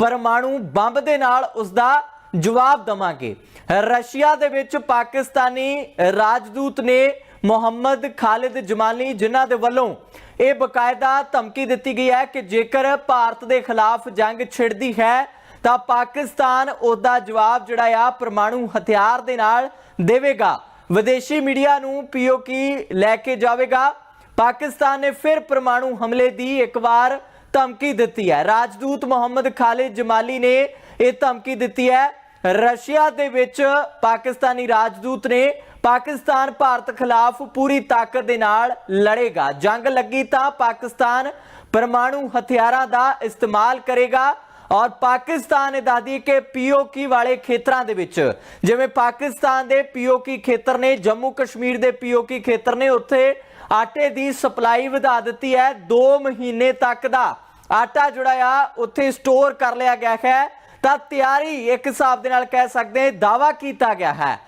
ਪਰਮਾਣੂ ਬੰਬ ਦੇ ਨਾਲ ਉਸ ਦਾ ਜਵਾਬ ਦਵਾਂਗੇ। ਰਸ਼ੀਆ ਦੇ ਵਿੱਚ ਪਾਕਿਸਤਾਨੀ ਰਾਜਦੂਤ ਨੇ ਮੁਹੰਮਦ ਖਾਲਿਦ ਜਮਾਲੀ ਜਿਨ੍ਹਾਂ ਦੇ ਵੱਲੋਂ ਇਹ ਬਕਾਇਦਾ ਧਮਕੀ ਦਿੱਤੀ ਗਈ ਹੈ ਕਿ ਜੇਕਰ ਭਾਰਤ ਦੇ ਖਿਲਾਫ ਜੰਗ ਛਿੜਦੀ ਹੈ, ਤਾਂ ਪਾਕਿਸਤਾਨ ਉਹਦਾ ਜਵਾਬ ਜਿਹੜਾ ਆ ਪਰਮਾਣੂ ਹਥਿਆਰ ਦੇ ਨਾਲ ਦੇਵੇਗਾ। ਵਿਦੇਸ਼ੀ ਮੀਡੀਆ ਨੂੰ ਪੀਓਕੀ ਲੈ ਕੇ ਜਾਵੇਗਾ। ਪਾਕਿਸਤਾਨ ਨੇ ਫਿਰ ਪਰਮਾਣੂ ਹਮਲੇ ਦੀ ਇੱਕ ਵਾਰ ਧਮਕੀ ਦਿੱਤੀ ਹੈ। ਰਾਜਦੂਤ ਮੁਹੰਮਦ ਖਾਲਿਦ ਜਮਾਲੀ ਨੇ ਇਹ ਧਮਕੀ ਦਿੱਤੀ ਹੈ। ਰਸ਼ੀਆ ਦੇ ਵਿੱਚ ਪਾਕਿਸਤਾਨੀ ਰਾਜਦੂਤ ਨੇ ਪਾਕਿਸਤਾਨ ਭਾਰਤ ਖਿਲਾਫ ਪੂਰੀ ਤਾਕਤ ਦੇ ਨਾਲ ਲੜੇਗਾ। ਜੰਗ ਲੱਗੀ ਤਾਂ ਪਾਕਿਸਤਾਨ ਪਰਮਾਣੂ ਹਥਿਆਰਾਂ ਦਾ ਇਸਤੇਮਾਲ ਕਰੇਗਾ ਔਰ ਪਾਕਿਸਤਾਨ ਨੇ ਦੱਸਦੀ ਹੈ ਕਿ ਪੀਓਕੀ ਵਾਲੇ ਖੇਤਰਾਂ ਦੇ ਵਿੱਚ, ਜਿਵੇਂ ਪਾਕਿਸਤਾਨ ਦੇ ਪੀਓਕੀ ਖੇਤਰ ਨੇ, ਜੰਮੂ ਕਸ਼ਮੀਰ ਦੇ ਪੀਓਕੀ ਖੇਤਰ ਨੇ, ਉੱਥੇ ਆਟੇ ਦੀ ਸਪਲਾਈ ਵਧਾ ਦਿੱਤੀ ਹੈ। 2 ਮਹੀਨੇ ਤੱਕ ਦਾ ਆਟਾ ਜਿਹੜਾ ਆ, ਉੱਥੇ ਸਟੋਰ ਕਰ ਲਿਆ ਗਿਆ ਹੈ। ਤਾਂ ਤਿਆਰੀ ਇੱਕ ਹਿਸਾਬ ਦੇ ਨਾਲ ਕਹਿ ਸਕਦੇ ਹਾਂ ਦਾਵਾ ਕੀਤਾ ਗਿਆ ਹੈ।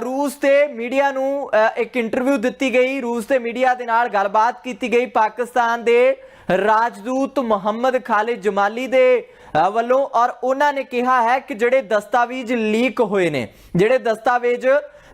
ਰੂਸ ਤੇ ਮੀਡੀਆ ਨੂੰ ਇੱਕ ਇੰਟਰਵਿਊ ਦਿੱਤੀ ਗਈ। ਰੂਸ ਤੇ ਮੀਡੀਆ ਦੇ ਨਾਲ ਗੱਲਬਾਤ ਕੀਤੀ ਗਈ। ਪਾਕਿਸਤਾਨ ਦੇ ਰਾਜਦੂਤ ਮੁਹੰਮਦ ਖਾਲਿਦ ਜਮਾਲੀ ਦੇ ਵੱਲੋਂ ਔਰ ਉਹਨਾਂ ਨੇ ਕਿਹਾ ਹੈ ਕਿ ਜਿਹੜੇ ਦਸਤਾਵੇਜ਼ ਲੀਕ ਹੋਏ ਨੇ, ਜਿਹੜੇ ਦਸਤਾਵੇਜ਼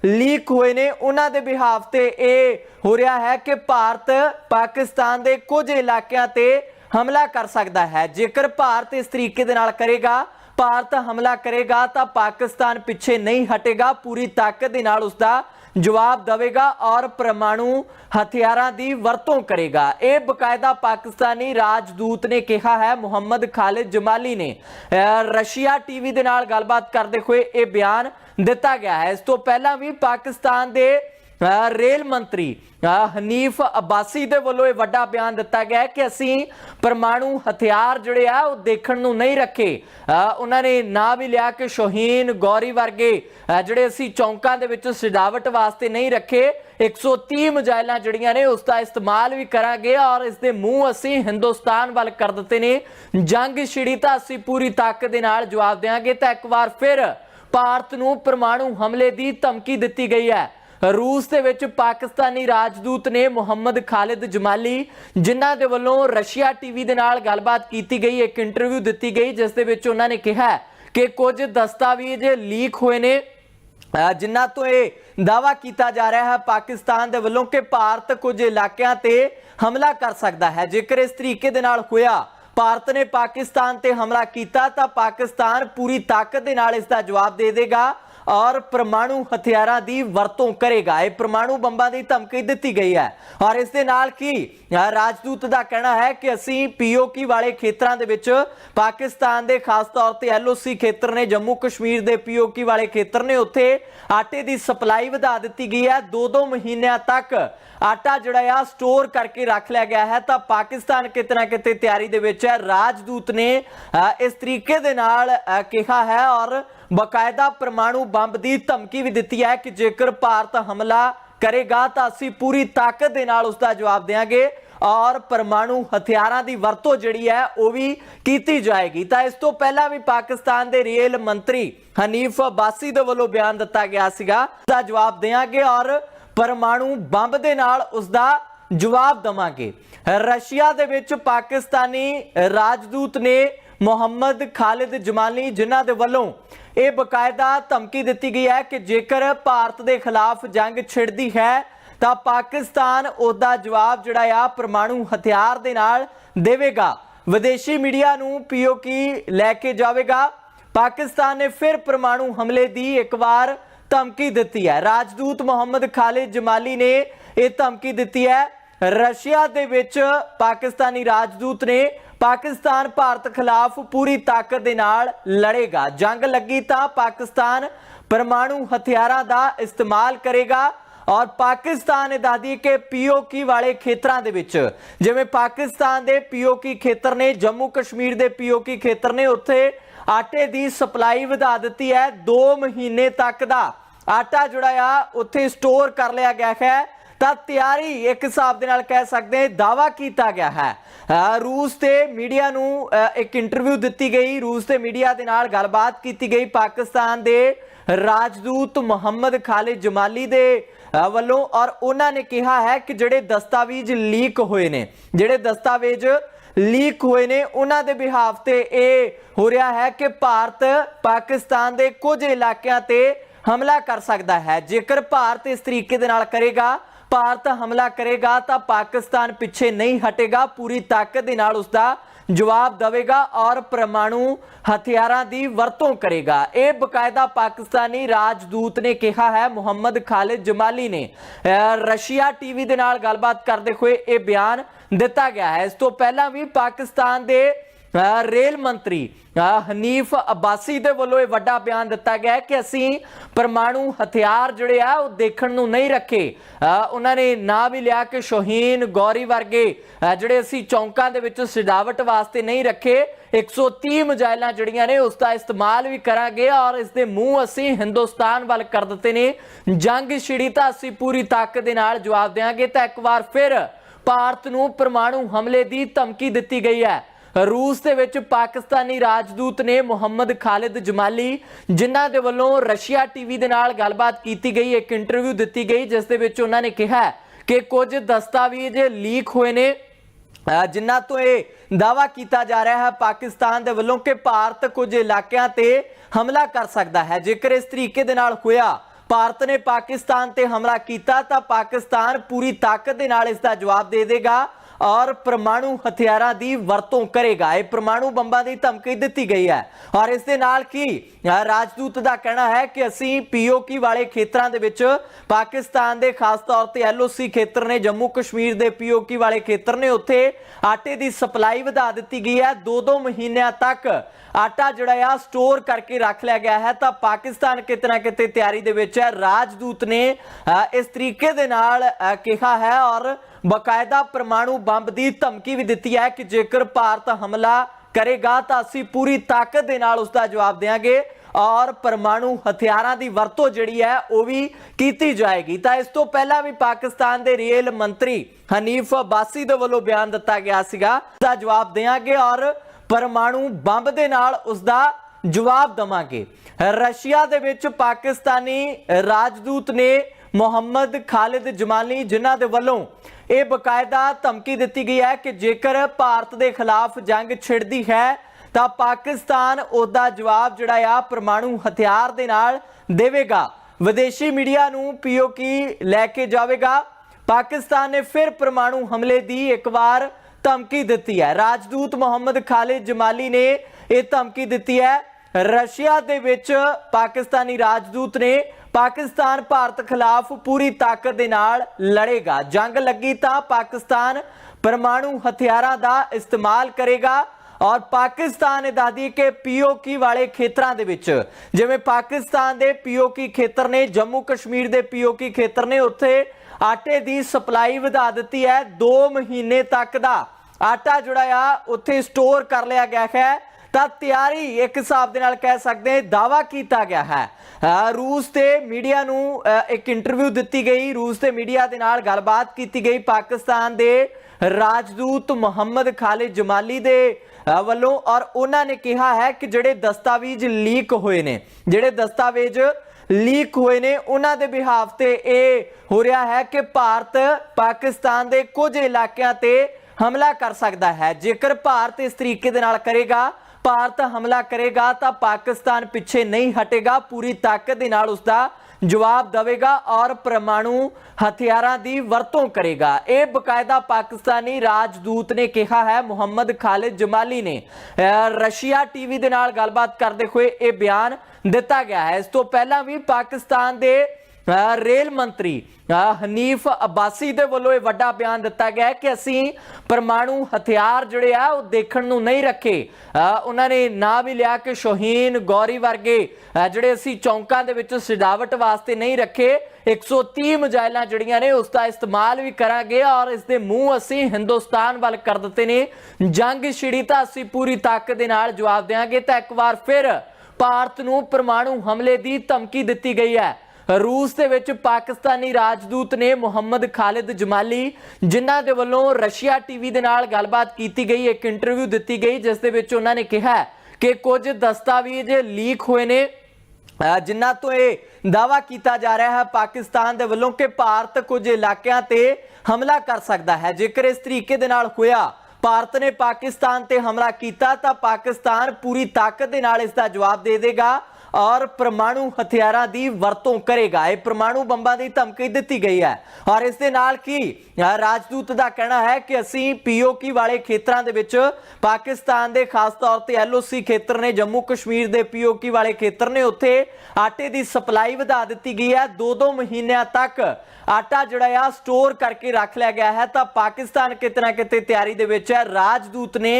ਲੀਕ ਹੋਏ ਨੇ, ਉਹਨਾਂ ਦੇ ਬਿਹਾਫ ਤੇ ਇਹ ਹੋ ਰਿਹਾ ਹੈ ਕਿ ਭਾਰਤ ਪਾਕਿਸਤਾਨ ਦੇ ਕੁਝ ਇਲਾਕਿਆਂ ਤੇ ਹਮਲਾ ਕਰ ਸਕਦਾ ਹੈ। ਜੇਕਰ ਭਾਰਤ ਇਸ ਤਰੀਕੇ ਦੇ ਨਾਲ ਕਰੇਗਾ, ਭਾਰਤ ਹਮਲਾ ਕਰੇਗਾ ਤਾਂ ਪਾਕਿਸਤਾਨ ਪਿੱਛੇ ਨਹੀਂ ਹਟੇਗਾ, ਪੂਰੀ ਤਾਕਤ ਦੇ ਨਾਲ ਉਸ ਦਾ ਜਵਾਬ ਦੇਵੇਗਾ ਔਰ ਪਰਮਾਣੂ ਹਥਿਆਰਾਂ ਦੀ ਵਰਤੋਂ ਕਰੇਗਾ। ਇਹ ਬਕਾਇਦਾ ਪਾਕਿਸਤਾਨੀ ਰਾਜਦੂਤ ਨੇ ਕਿਹਾ ਹੈ, ਮੁਹੰਮਦ ਖਾਲਿਦ ਜਮਾਲੀ ਨੇ। ਅਹ ਰਸ਼ੀਆ ਟੀਵੀ ਦੇ ਨਾਲ ਗੱਲਬਾਤ ਕਰਦੇ ਹੋਏ ਇਹ ਬਿਆਨ ਦਿੱਤਾ ਗਿਆ ਹੈ। ਇਸ ਤੋਂ ਪਹਿਲਾਂ ਵੀ ਪਾਕਿਸਤਾਨ ਦੇ ਰੇਲ ਮੰਤਰੀ ਅਹ ਹਨੀਫ ਅਬਾਸੀ ਦੇ ਵੱਲੋਂ ਇਹ ਵੱਡਾ ਬਿਆਨ ਦਿੱਤਾ ਗਿਆ ਹੈ ਕਿ ਅਸੀਂ ਪਰਮਾਣੂ ਹਥਿਆਰ ਜਿਹੜੇ ਆ, ਉਹ ਦੇਖਣ ਨੂੰ ਨਹੀਂ ਰੱਖੇ। ਅਹ ਉਹਨਾਂ ਨੇ ਨਾਂ ਵੀ ਲਿਆ ਕਿ ਸ਼ੋਹੀਨ ਗੌਰੀ ਵਰਗੇ ਜਿਹੜੇ ਅਸੀਂ ਚੌਂਕਾਂ ਦੇ ਵਿੱਚ ਸਜਾਵਟ ਵਾਸਤੇ ਨਹੀਂ ਰੱਖੇ। 130 ਮਜਾਇਲਾਂ ਜਿਹੜੀਆਂ ਨੇ, ਉਸ ਦਾ ਇਸਤੇਮਾਲ ਵੀ ਕਰਾਂਗੇ ਔਰ ਇਸ ਦੇ ਮੂੰਹ ਅਸੀਂ ਹਿੰਦੁਸਤਾਨ ਵੱਲ ਕਰ ਦਿੱਤੇ ਨੇ। ਜੰਗ ਛਿੜੀ ਤਾਂ ਅਸੀਂ ਪੂਰੀ ਤਾਕਤ ਦੇ ਨਾਲ ਜਵਾਬ ਦੇਵਾਂਗੇ ਤਾਂ ਇੱਕ ਵਾਰ ਫਿਰ ਭਾਰਤ ਨੂੰ ਪਰਮਾਣੂ ਹਮਲੇ ਦੀ ਧਮਕੀ ਦਿੱਤੀ ਗਈ ਹੈ। ਰੂਸ ਦੇ ਵਿੱਚ ਪਾਕਿਸਤਾਨੀ ਰਾਜਦੂਤ ਨੇ ਮੁਹੰਮਦ ਖਾਲਿਦ ਜਮਾਲੀ, ਜਿਨ੍ਹਾਂ ਦੇ ਵੱਲੋਂ ਰਸ਼ੀਆ ਟੀਵੀ ਦੇ ਨਾਲ ਗੱਲਬਾਤ ਕੀਤੀ ਗਈ, ਇੱਕ ਇੰਟਰਵਿਊ ਦਿੱਤੀ ਗਈ, ਜਿਸ ਦੇ ਵਿੱਚ ਉਹਨਾਂ ਨੇ ਕਿਹਾ ਕਿ ਕੁਝ ਦਸਤਾਵੇਜ਼ ਲੀਕ ਹੋਏ ਨੇ ਅਹ ਜਿਨ੍ਹਾਂ ਤੋਂ ਇਹ ਦਾਵਾ ਕੀਤਾ ਜਾ ਰਿਹਾ ਹੈ ਪਾਕਿਸਤਾਨ ਦੇ ਵੱਲੋਂ ਕਿ ਭਾਰਤ ਕੁਝ ਇਲਾਕਿਆਂ ਤੇ ਹਮਲਾ ਕਰ ਸਕਦਾ ਹੈ। ਜੇਕਰ ਇਸ ਤਰੀਕੇ ਦੇ ਨਾਲ ਹੋਇਆ, ਭਾਰਤ ਨੇ ਪਾਕਿਸਤਾਨ ਤੇ ਹਮਲਾ ਕੀਤਾ ਤਾਂ ਪਾਕਿਸਤਾਨ ਪੂਰੀ ਤਾਕਤ ਦੇ ਨਾਲ ਇਸ ਦਾ ਜਵਾਬ ਦੇ ਦੇਗਾ। ਔਰ ਪਰਮਾਣੂ ਹਥਿਆਰਾਂ ਦੀ ਵਰਤੋਂ ਕਰੇਗਾ। ਇਹ ਪਰਮਾਣੂ ਬੰਬਾਂ ਦੀ ਧਮਕੀ ਦਿੱਤੀ ਗਈ ਹੈ। ਔਰ ਇਸ ਦੇ ਨਾਲ ਕੀ ਰਾਜਦੂਤ ਦਾ ਕਹਿਣਾ ਹੈ ਕਿ ਅਸੀਂ ਪੀਓਕੀ ਵਾਲੇ ਖੇਤਰਾਂ ਦੇ ਵਿੱਚ ਪਾਕਿਸਤਾਨ ਦੇ ਖਾਸ ਤੌਰ ਤੇ ਐਲਓਸੀ ਖੇਤਰ ਨੇ, ਜੰਮੂ ਕਸ਼ਮੀਰ ਦੇ ਪੀਓਕੀ ਵਾਲੇ ਖੇਤਰ ਨੇ, ਉੱਥੇ ਆਟੇ ਦੀ ਸਪਲਾਈ ਵਧਾ ਦਿੱਤੀ ਗਈ ਹੈ। 2-2 ਮਹੀਨਿਆਂ ਤੱਕ ਆਟਾ ਜਿਹੜਾ ਆ ਸਟੋਰ ਕਰਕੇ ਰੱਖ ਲਿਆ ਗਿਆ ਹੈ। ਤਾਂ ਪਾਕਿਸਤਾਨ ਕਿਤੇ ਨਾ ਕਿਤੇ ਤਿਆਰੀ ਦੇ ਵਿੱਚ ਹੈ। ਰਾਜਦੂਤ ਨੇ ਇਸ ਤਰੀਕੇ ਦੇ ਨਾਲ ਕਿਹਾ ਹੈ ਔਰ ਬਕਾਇਦਾ ਪਰਮਾਣੂ ਬੰਬ ਦੀ ਧਮਕੀ ਵੀ ਦਿੱਤੀ ਹੈ ਕਿ ਜੇਕਰ ਭਾਰਤ ਹਮਲਾ ਕਰੇਗਾ ਤਾਂ ਅਸੀਂ ਪੂਰੀ ਤਾਕਤ ਦੇ ਨਾਲ ਉਸ ਦਾ ਜਵਾਬ ਦੇਵਾਂਗੇ ਔਰ ਪਰਮਾਣੂ ਹਥਿਆਰਾਂ ਦੀ ਵਰਤੋਂ ਜਿਹੜੀ ਹੈ, ਉਹ ਵੀ ਕੀਤੀ ਜਾਏਗੀ। ਤਾਂ ਇਸ ਤੋਂ ਪਹਿਲਾਂ ਵੀ ਪਾਕਿਸਤਾਨ ਦੇ ਰੇਲ ਮੰਤਰੀ ਹਨੀਫ ਅਬਾਸੀ ਦੇ ਵੱਲੋਂ ਬਿਆਨ ਦਿੱਤਾ ਗਿਆ ਸੀਗਾ। ਦਾ ਜਵਾਬ ਦੇਵਾਂਗੇ ਔਰ ਪਰਮਾਣੂ ਬੰਬ ਦੇ ਨਾਲ ਉਸ ਦਾ ਜਵਾਬ ਦਵਾਂਗੇ। ਰਸ਼ੀਆ ਦੇ ਵਿੱਚ ਪਾਕਿਸਤਾਨੀ ਰਾਜਦੂਤ ਨੇ ਮੁਹੰਮਦ ਖਾਲਿਦ ਜਮਾਲੀ ਜਿਨ੍ਹਾਂ ਦੇ ਵੱਲੋਂ ਇਹ ਬਕਾਇਦਾ ਧਮਕੀ ਦਿੱਤੀ ਗਈ ਹੈ ਕਿ ਜੇਕਰ ਭਾਰਤ ਦੇ ਖਿਲਾਫ ਜੰਗ ਛਿੜਦੀ ਹੈ, ਤਾਂ ਪਾਕਿਸਤਾਨ ਉਹਦਾ ਜਵਾਬ ਜਿਹੜਾ ਆ ਪਰਮਾਣੂ ਹਥਿਆਰ ਦੇ ਨਾਲ ਦੇਵੇਗਾ। ਵਿਦੇਸ਼ੀ ਮੀਡੀਆ ਨੂੰ ਪੀਓਕੀ ਲੈ ਕੇ ਜਾਵੇਗਾ। ਪਾਕਿਸਤਾਨ ਨੇ ਫਿਰ ਪਰਮਾਣੂ ਹਮਲੇ ਦੀ ਇੱਕ ਵਾਰ ਧਮਕੀ ਦਿੱਤੀ ਹੈ। ਰਾਜਦੂਤ ਮੁਹੰਮਦ ਖਾਲਿਦ ਜਮਾਲੀ ਨੇ ਇਹ ਧਮਕੀ ਦਿੱਤੀ ਹੈ। ਰਸ਼ੀਆ ਦੇ ਵਿੱਚ ਪਾਕਿਸਤਾਨੀ ਰਾਜਦੂਤ ਨੇ ਪਾਕਿਸਤਾਨ ਭਾਰਤ ਖਿਲਾਫ ਪੂਰੀ ਤਾਕਤ ਦੇ ਨਾਲ ਲੜੇਗਾ। ਜੰਗ ਲੱਗੀ ਤਾਂ ਪਾਕਿਸਤਾਨ ਪਰਮਾਣੂ ਹਥਿਆਰਾਂ ਦਾ ਇਸਤੇਮਾਲ ਕਰੇਗਾ ਔਰ ਪਾਕਿਸਤਾਨ ਇਹ ਦੱਸਦੀ ਹੈ ਕਿ ਪੀਓਕੀ ਵਾਲੇ ਖੇਤਰਾਂ ਦੇ ਵਿੱਚ, ਜਿਵੇਂ ਪਾਕਿਸਤਾਨ ਦੇ ਪੀਓਕੀ ਖੇਤਰ ਨੇ, ਜੰਮੂ ਕਸ਼ਮੀਰ ਦੇ ਪੀਓਕੀ ਖੇਤਰ ਨੇ, ਉੱਥੇ ਆਟੇ ਦੀ ਸਪਲਾਈ ਵਧਾ ਦਿੱਤੀ ਹੈ 2 ਮਹੀਨੇ ਤੱਕ ਦਾ। ਆਟਾ ਜਿਹੜਾ ਆ, ਉੱਥੇ ਸਟੋਰ ਕਰ ਲਿਆ ਗਿਆ ਹੈ। ਤਾਂ ਤਿਆਰੀ ਇੱਕ ਹਿਸਾਬ ਦੇ ਨਾਲ ਕਹਿ ਸਕਦੇ ਹਾਂ ਦਾਵਾ ਕੀਤਾ ਗਿਆ ਹੈ। ਰੂਸ ਤੇ ਮੀਡੀਆ ਨੂੰ ਇੱਕ ਇੰਟਰਵਿਊ ਦਿੱਤੀ ਗਈ। ਰੂਸ ਤੇ ਮੀਡੀਆ ਦੇ ਨਾਲ ਗੱਲਬਾਤ ਕੀਤੀ ਗਈ। ਪਾਕਿਸਤਾਨ ਦੇ ਰਾਜਦੂਤ ਮੁਹੰਮਦ ਖਾਲਿਦ ਜਮਾਲੀ ਦੇ ਵੱਲੋਂ ਔਰ ਉਹਨਾਂ ਨੇ ਕਿਹਾ ਹੈ ਕਿ ਜਿਹੜੇ ਦਸਤਾਵੇਜ਼ ਲੀਕ ਹੋਏ ਨੇ, ਜਿਹੜੇ ਦਸਤਾਵੇਜ਼ ਲੀਕ ਹੋਏ ਨੇ, ਉਹਨਾਂ ਦੇ ਬਿਹਾਫ ਤੇ ਇਹ ਹੋ ਰਿਹਾ ਹੈ ਕਿ ਭਾਰਤ ਪਾਕਿਸਤਾਨ ਦੇ ਕੁਝ ਇਲਾਕਿਆਂ ਤੇ ਹਮਲਾ ਕਰ ਸਕਦਾ ਹੈ। ਜੇਕਰ ਭਾਰਤ ਇਸ ਤਰੀਕੇ ਦੇ ਨਾਲ ਕਰੇਗਾ, ਭਾਰਤ ਹਮਲਾ ਕਰੇਗਾ ਤਾਂ ਪਾਕਿਸਤਾਨ ਪਿੱਛੇ ਨਹੀਂ ਹਟੇਗਾ, ਪੂਰੀ ਤਾਕਤ ਦੇ ਨਾਲ ਉਸ ਦਾ ਜਵਾਬ ਦੇਵੇਗਾ ਔਰ ਪਰਮਾਣੂ ਹਥਿਆਰਾਂ ਦੀ ਵਰਤੋਂ ਕਰੇਗਾ। ਇਹ ਬਕਾਇਦਾ ਪਾਕਿਸਤਾਨੀ ਰਾਜਦੂਤ ਨੇ ਕਿਹਾ ਹੈ, ਮੁਹੰਮਦ ਖਾਲਿਦ ਜਮਾਲੀ ਨੇ। ਅਹ ਰਸ਼ੀਆ ਟੀਵੀ ਦੇ ਨਾਲ ਗੱਲਬਾਤ ਕਰਦੇ ਹੋਏ ਇਹ ਬਿਆਨ ਦਿੱਤਾ ਗਿਆ ਹੈ। ਇਸ ਤੋਂ ਪਹਿਲਾਂ ਵੀ ਪਾਕਿਸਤਾਨ ਦੇ ਰੇਲ ਮੰਤਰੀ ਹਨੀਫ ਅਬਾਸੀ ਦੇ ਵੱਲੋਂ ਇਹ ਵੱਡਾ ਬਿਆਨ ਦਿੱਤਾ ਗਿਆ ਕਿ ਅਸੀਂ ਪਰਮਾਣੂ ਹਥਿਆਰ ਜਿਹੜੇ ਆ, ਉਹ ਦੇਖਣ ਨੂੰ ਨਹੀਂ ਰੱਖੇ। ਉਹਨਾਂ ਨੇ ਨਾਂ ਵੀ ਲਿਆ ਕਿ ਸ਼ੋਹੀਨ ਗੌਰੀ ਵਰਗੇ ਜਿਹੜੇ ਅਸੀਂ ਚੌਂਕਾਂ ਦੇ ਵਿੱਚ ਸਜਾਵਟ ਵਾਸਤੇ ਨਹੀਂ ਰੱਖੇ। 130 ਮਜਾਇਲਾਂ ਜਿਹੜੀਆਂ ਨੇ, ਉਸ ਦਾ ਇਸਤੇਮਾਲ ਵੀ ਕਰਾਂਗੇ ਔਰ ਇਸ ਦੇ ਮੂੰਹ ਅਸੀਂ ਹਿੰਦੁਸਤਾਨ ਵੱਲ ਕਰ ਦਿੱਤੇ ਨੇ। ਜੰਗ ਛਿੜੀ ਤਾਂ ਅਸੀਂ ਪੂਰੀ ਤਾਕਤ ਦੇ ਨਾਲ ਜਵਾਬ ਦੇਵਾਂਗੇ ਤਾਂ ਇੱਕ ਵਾਰ ਫਿਰ ਭਾਰਤ ਨੂੰ ਪਰਮਾਣੂ ਹਮਲੇ ਦੀ ਧਮਕੀ ਦਿੱਤੀ ਗਈ ਹੈ। ਰੂਸ ਦੇ ਵਿੱਚ ਪਾਕਿਸਤਾਨੀ ਰਾਜਦੂਤ ਨੇ ਮੁਹੰਮਦ ਖਾਲਿਦ ਜਮਾਲੀ, ਜਿਨ੍ਹਾਂ ਦੇ ਵੱਲੋਂ ਰਸ਼ੀਆ ਟੀਵੀ ਦੇ ਨਾਲ ਗੱਲਬਾਤ ਕੀਤੀ ਗਈ, ਇੱਕ ਇੰਟਰਵਿਊ ਦਿੱਤੀ ਗਈ, ਜਿਸ ਦੇ ਵਿੱਚ ਉਹਨਾਂ ਨੇ ਕਿਹਾ ਕਿ ਕੁਝ ਦਸਤਾਵੇਜ਼ ਲੀਕ ਹੋਏ ਨੇ ਅਹ ਜਿਨ੍ਹਾਂ ਤੋਂ ਇਹ ਦਾਵਾ ਕੀਤਾ ਜਾ ਰਿਹਾ ਹੈ ਪਾਕਿਸਤਾਨ ਦੇ ਵੱਲੋਂ ਕਿ ਭਾਰਤ ਕੁਝ ਇਲਾਕਿਆਂ ਤੇ ਹਮਲਾ ਕਰ ਸਕਦਾ ਹੈ। ਜੇਕਰ ਇਸ ਤਰੀਕੇ ਦੇ ਨਾਲ ਹੋਇਆ, ਭਾਰਤ ਨੇ ਪਾਕਿਸਤਾਨ ਤੇ ਹਮਲਾ ਕੀਤਾ ਤਾਂ ਪਾਕਿਸਤਾਨ ਪੂਰੀ ਤਾਕਤ ਦੇ ਨਾਲ ਇਸ ਦਾ ਜਵਾਬ ਦੇ ਦੇਗਾ। ਔਰ ਪਰਮਾਣੂ ਹਥਿਆਰਾਂ ਦੀ ਵਰਤੋਂ ਕਰੇਗਾ। ਇਹ ਪਰਮਾਣੂ ਬੰਬਾਂ ਦੀ ਧਮਕੀ ਦਿੱਤੀ ਗਈ ਹੈ। ਔਰ ਇਸ ਦੇ ਨਾਲ ਕੀ ਰਾਜਦੂਤ ਦਾ ਕਹਿਣਾ ਹੈ ਕਿ ਅਸੀਂ ਪੀਓਕੀ ਵਾਲੇ ਖੇਤਰਾਂ ਦੇ ਵਿੱਚ ਪਾਕਿਸਤਾਨ ਦੇ ਖਾਸ ਤੌਰ ਤੇ ਐਲਓਸੀ ਖੇਤਰ ਨੇ, ਜੰਮੂ ਕਸ਼ਮੀਰ ਦੇ ਪੀਓਕੀ ਵਾਲੇ ਖੇਤਰ ਨੇ, ਉੱਥੇ ਆਟੇ ਦੀ ਸਪਲਾਈ ਵਧਾ ਦਿੱਤੀ ਗਈ ਹੈ। 2-2 ਮਹੀਨਿਆਂ ਤੱਕ ਆਟਾ ਜਿਹੜਾ ਆ ਸਟੋਰ ਕਰਕੇ ਰੱਖ ਲਿਆ ਗਿਆ ਹੈ। ਤਾਂ ਪਾਕਿਸਤਾਨ ਕਿਤੇ ਨਾ ਕਿਤੇ ਤਿਆਰੀ ਦੇ ਵਿੱਚ ਹੈ। ਰਾਜਦੂਤ ਨੇ ਇਸ ਤਰੀਕੇ ਦੇ ਨਾਲ ਕਿਹਾ ਹੈ ਔਰ ਬਕਾਇਦਾ ਪਰਮਾਣੂ ਬੰਬ ਦੀ ਧਮਕੀ ਵੀ ਦਿੱਤੀ ਹੈ ਕਿ ਜੇਕਰ ਭਾਰਤ ਹਮਲਾ ਕਰੇਗਾ ਤਾਂ ਅਸੀਂ ਪੂਰੀ ਤਾਕਤ ਦੇ ਨਾਲ ਉਸ ਦਾ ਜਵਾਬ ਦੇਵਾਂਗੇ ਔਰ ਪਰਮਾਣੂ ਹਥਿਆਰਾਂ ਦੀ ਵਰਤੋਂ ਜਿਹੜੀ ਹੈ ਉਹ ਵੀ ਕੀਤੀ ਜਾਏਗੀ। ਤਾਂ ਇਸ ਤੋਂ ਪਹਿਲਾਂ ਵੀ ਪਾਕਿਸਤਾਨ ਦੇ ਰੇਲ ਮੰਤਰੀ ਹਨੀਫ ਅਬਾਸੀ ਦੇ ਵੱਲੋਂ ਬਿਆਨ ਦਿੱਤਾ ਗਿਆ ਸੀਗਾ। ਦਾ ਜਵਾਬ ਦੇਵਾਂਗੇ ਔਰ ਪਰਮਾਣੂ ਬੰਬ ਦੇ ਨਾਲ ਉਸ ਦਾ ਜਵਾਬ ਦਵਾਂਗੇ। ਰਸ਼ੀਆ ਦੇ ਵਿੱਚ ਪਾਕਿਸਤਾਨੀ ਰਾਜਦੂਤ ਨੇ ਮੁਹੰਮਦ ਖਾਲਿਦ ਜਮਾਲੀ, ਜਿਨ੍ਹਾਂ ਦੇ ਵੱਲੋਂ ਇਹ ਬਕਾਇਦਾ ਧਮਕੀ ਦਿੱਤੀ ਗਈ ਹੈ ਕਿ ਜੇਕਰ ਭਾਰਤ ਦੇ ਖਿਲਾਫ ਜੰਗ ਛਿੜਦੀ ਹੈ, ਤਾਂ ਪਾਕਿਸਤਾਨ ਉਹਦਾ ਜਵਾਬ ਜਿਹੜਾ ਆ ਪਰਮਾਣੂ ਹਥਿਆਰ ਦੇ ਨਾਲ ਦੇਵੇਗਾ। ਵਿਦੇਸ਼ੀ ਮੀਡੀਆ ਨੂੰ ਪੀਓਕੀ ਲੈ ਕੇ ਜਾਵੇਗਾ। ਪਾਕਿਸਤਾਨ ਨੇ ਫਿਰ ਪਰਮਾਣੂ ਹਮਲੇ ਦੀ ਇੱਕ ਵਾਰ ਧਮਕੀ ਦਿੱਤੀ ਹੈ। ਰਾਜਦੂਤ ਮੁਹੰਮਦ ਖਾਲਿਦ ਜਮਾਲੀ ਨੇ ਇਹ ਧਮਕੀ ਦਿੱਤੀ ਹੈ। ਰਸ਼ੀਆ ਦੇ ਵਿੱਚ ਪਾਕਿਸਤਾਨੀ ਰਾਜਦੂਤ ਨੇ ਪਾਕਿਸਤਾਨ ਭਾਰਤ ਖਿਲਾਫ ਪੂਰੀ ਤਾਕਤ ਦੇ ਨਾਲ ਲੜੇਗਾ। ਜੰਗ ਲੱਗੀ ਤਾਂ ਪਾਕਿਸਤਾਨ ਪਰਮਾਣੂ ਹਥਿਆਰਾਂ ਦਾ ਇਸਤੇਮਾਲ ਕਰੇਗਾ ਔਰ ਪਾਕਿਸਤਾਨ ਇਹ ਦੱਸਦੀ ਹੈ ਕਿ ਪੀਓਕੀ ਵਾਲੇ ਖੇਤਰਾਂ ਦੇ ਵਿੱਚ, ਜਿਵੇਂ ਪਾਕਿਸਤਾਨ ਦੇ ਪੀਓਕੀ ਖੇਤਰ ਨੇ, ਜੰਮੂ ਕਸ਼ਮੀਰ ਦੇ ਪੀਓਕੀ ਖੇਤਰ ਨੇ, ਉੱਥੇ ਆਟੇ ਦੀ ਸਪਲਾਈ ਵਧਾ ਦਿੱਤੀ ਹੈ। 2 ਮਹੀਨੇ ਤੱਕ ਦਾ ਆਟਾ ਜਿਹੜਾ ਆ, ਉੱਥੇ ਸਟੋਰ ਕਰ ਲਿਆ ਗਿਆ ਹੈ। ਤਾਂ ਤਿਆਰੀ ਇੱਕ ਹਿਸਾਬ ਦੇ ਨਾਲ ਕਹਿ ਸਕਦੇ ਹਾਂ ਦਾਵਾ ਕੀਤਾ ਗਿਆ ਹੈ। ਰੂਸ ਤੇ ਮੀਡੀਆ ਨੂੰ ਇੱਕ ਇੰਟਰਵਿਊ ਦਿੱਤੀ ਗਈ। ਰੂਸ ਤੇ ਮੀਡੀਆ ਦੇ ਨਾਲ ਗੱਲਬਾਤ ਕੀਤੀ ਗਈ। ਪਾਕਿਸਤਾਨ ਦੇ ਰਾਜਦੂਤ ਮੁਹੰਮਦ ਖਾਲਿਦ ਜਮਾਲੀ ਦੇ ਵੱਲੋਂ ਔਰ ਉਹਨਾਂ ਨੇ ਕਿਹਾ ਹੈ ਕਿ ਜਿਹੜੇ ਦਸਤਾਵੇਜ਼ ਲੀਕ ਹੋਏ ਨੇ, ਜਿਹੜੇ ਦਸਤਾਵੇਜ਼ ਲੀਕ ਹੋਏ ਨੇ, ਉਹਨਾਂ ਦੇ ਬਿਹਾਫ ਤੇ ਇਹ ਹੋ ਰਿਹਾ ਹੈ ਕਿ ਭਾਰਤ ਪਾਕਿਸਤਾਨ ਦੇ ਕੁਝ ਇਲਾਕਿਆਂ ਤੇ ਹਮਲਾ ਕਰ ਸਕਦਾ ਹੈ। ਜੇਕਰ ਭਾਰਤ ਇਸ ਤਰੀਕੇ ਦੇ ਨਾਲ ਕਰੇਗਾ ਭਾਰਤ ਹਮਲਾ ਕਰੇਗਾ ਤਾਂ ਪਾਕਿਸਤਾਨ ਪਿੱਛੇ ਨਹੀਂ ਹਟੇਗਾ, ਪੂਰੀ ਤਾਕਤ ਦੇ ਨਾਲ ਉਸ ਦਾ ਜਵਾਬ ਦੇਵੇਗਾ ਔਰ ਪਰਮਾਣੂ ਹਥਿਆਰਾਂ ਦੀ ਵਰਤੋਂ ਕਰੇਗਾ। ਇਹ ਬਕਾਇਦਾ ਪਾਕਿਸਤਾਨੀ ਰਾਜਦੂਤ ਨੇ ਕਿਹਾ ਹੈ, ਮੁਹੰਮਦ ਖਾਲਿਦ ਜਮਾਲੀ ਨੇ। ਅਹ ਰਸ਼ੀਆ ਟੀਵੀ ਦੇ ਨਾਲ ਗੱਲਬਾਤ ਕਰਦੇ ਹੋਏ ਇਹ ਬਿਆਨ ਦਿੱਤਾ ਗਿਆ ਹੈ। ਇਸ ਤੋਂ ਪਹਿਲਾਂ ਵੀ ਪਾਕਿਸਤਾਨ ਦੇ ਰੇਲ ਮੰਤਰੀ, ਅਹ ਹਨੀਫ ਅਬਾਸੀ ਦੇ ਵੱਲੋਂ ਇਹ ਵੱਡਾ ਬਿਆਨ ਦਿੱਤਾ ਗਿਆ ਕਿ ਅਸੀਂ ਪਰਮਾਣੂ ਹਥਿਆਰ ਜਿਹੜੇ ਆ ਉਹ ਦੇਖਣ ਨੂੰ ਨਹੀਂ ਰੱਖੇ। ਅਹ ਉਹਨਾਂ ਨੇ ਨਾਂ ਵੀ ਲਿਆ ਕਿ ਸ਼ੋਹੀਨ ਗੌਰੀ ਵਰਗੇ ਜਿਹੜੇ ਅਸੀਂ ਚੌਂਕਾਂ ਦੇ ਵਿੱਚ ਸਜਾਵਟ ਵਾਸਤੇ ਨਹੀਂ ਰੱਖੇ 130 ਮਜਾਇਲਾਂ ਜਿਹੜੀਆਂ ਨੇ ਉਸ ਦਾ ਇਸਤੇਮਾਲ ਵੀ ਕਰਾਂਗੇ ਔਰ ਇਸ ਦੇ ਮੂੰਹ ਅਸੀਂ ਹਿੰਦੁਸਤਾਨ ਵੱਲ ਕਰ ਦਿੱਤੇ ਨੇ। ਜੰਗ ਛਿੜੀ ਤਾਂ ਅਸੀਂ ਪੂਰੀ ਤਾਕਤ ਦੇ ਨਾਲ ਜਵਾਬ ਦੇਵਾਂਗੇ ਤਾਂ ਇੱਕ ਵਾਰ ਫਿਰ ਭਾਰਤ ਨੂੰ ਪਰਮਾਣੂ ਹਮਲੇ ਦੀ ਧਮਕੀ ਦਿੱਤੀ ਗਈ ਹੈ। ਰੂਸ ਦੇ ਵਿੱਚ ਪਾਕਿਸਤਾਨੀ ਰਾਜਦੂਤ ਨੇ ਮੁਹੰਮਦ ਖਾਲਿਦ ਜਮਾਲੀ ਜਿਨ੍ਹਾਂ ਦੇ ਵੱਲੋਂ ਰਸ਼ੀਆ ਟੀਵੀ ਦੇ ਨਾਲ ਗੱਲਬਾਤ ਕੀਤੀ ਗਈ, ਇੱਕ ਇੰਟਰਵਿਊ ਦਿੱਤੀ ਗਈ, ਜਿਸ ਦੇ ਵਿੱਚ ਉਹਨਾਂ ਨੇ ਕਿਹਾ ਕਿ ਕੁਝ ਦਸਤਾਵੇਜ਼ ਲੀਕ ਹੋਏ ਨੇ ਅਹ ਜਿਨ੍ਹਾਂ ਤੋਂ ਇਹ ਦਾਵਾ ਕੀਤਾ ਜਾ ਰਿਹਾ ਹੈ ਪਾਕਿਸਤਾਨ ਦੇ ਵੱਲੋਂ ਕਿ ਭਾਰਤ ਕੁਝ ਇਲਾਕਿਆਂ ਤੇ ਹਮਲਾ ਕਰ ਸਕਦਾ ਹੈ। ਜੇਕਰ ਇਸ ਤਰੀਕੇ ਦੇ ਨਾਲ ਹੋਇਆ, ਭਾਰਤ ਨੇ ਪਾਕਿਸਤਾਨ ਤੇ ਹਮਲਾ ਕੀਤਾ ਤਾਂ ਪਾਕਿਸਤਾਨ ਪੂਰੀ ਤਾਕਤ ਦੇ ਨਾਲ ਇਸ ਦਾ ਜਵਾਬ ਦੇ ਦੇਗਾ। ਔਰ ਪਰਮਾਣੂ ਹਥਿਆਰਾਂ ਦੀ ਵਰਤੋਂ ਕਰੇਗਾ। ਇਹ ਪਰਮਾਣੂ ਬੰਬਾਂ ਦੀ ਧਮਕੀ ਦਿੱਤੀ ਗਈ ਹੈ। ਔਰ ਇਸ ਦੇ ਨਾਲ ਕੀ ਰਾਜਦੂਤ ਦਾ ਕਹਿਣਾ ਹੈ ਕਿ ਅਸੀਂ ਪੀਓਕੀ ਵਾਲੇ ਖੇਤਰਾਂ ਦੇ ਵਿੱਚ ਪਾਕਿਸਤਾਨ ਦੇ ਖਾਸ ਤੌਰ ਤੇ ਐਲਓਸੀ ਖੇਤਰ ਨੇ, ਜੰਮੂ ਕਸ਼ਮੀਰ ਦੇ ਪੀਓਕੀ ਵਾਲੇ ਖੇਤਰ ਨੇ, ਉੱਥੇ ਆਟੇ ਦੀ ਸਪਲਾਈ ਵਧਾ ਦਿੱਤੀ ਗਈ ਹੈ। 2-2 ਮਹੀਨਿਆਂ ਤੱਕ ਆਟਾ ਜਿਹੜਾ ਆ ਸਟੋਰ ਕਰਕੇ ਰੱਖ ਲਿਆ ਗਿਆ ਹੈ। ਤਾਂ ਪਾਕਿਸਤਾਨ ਕਿਤੇ ਨਾ ਕਿਤੇ ਤਿਆਰੀ ਦੇ ਵਿੱਚ ਹੈ। ਰਾਜਦੂਤ ਨੇ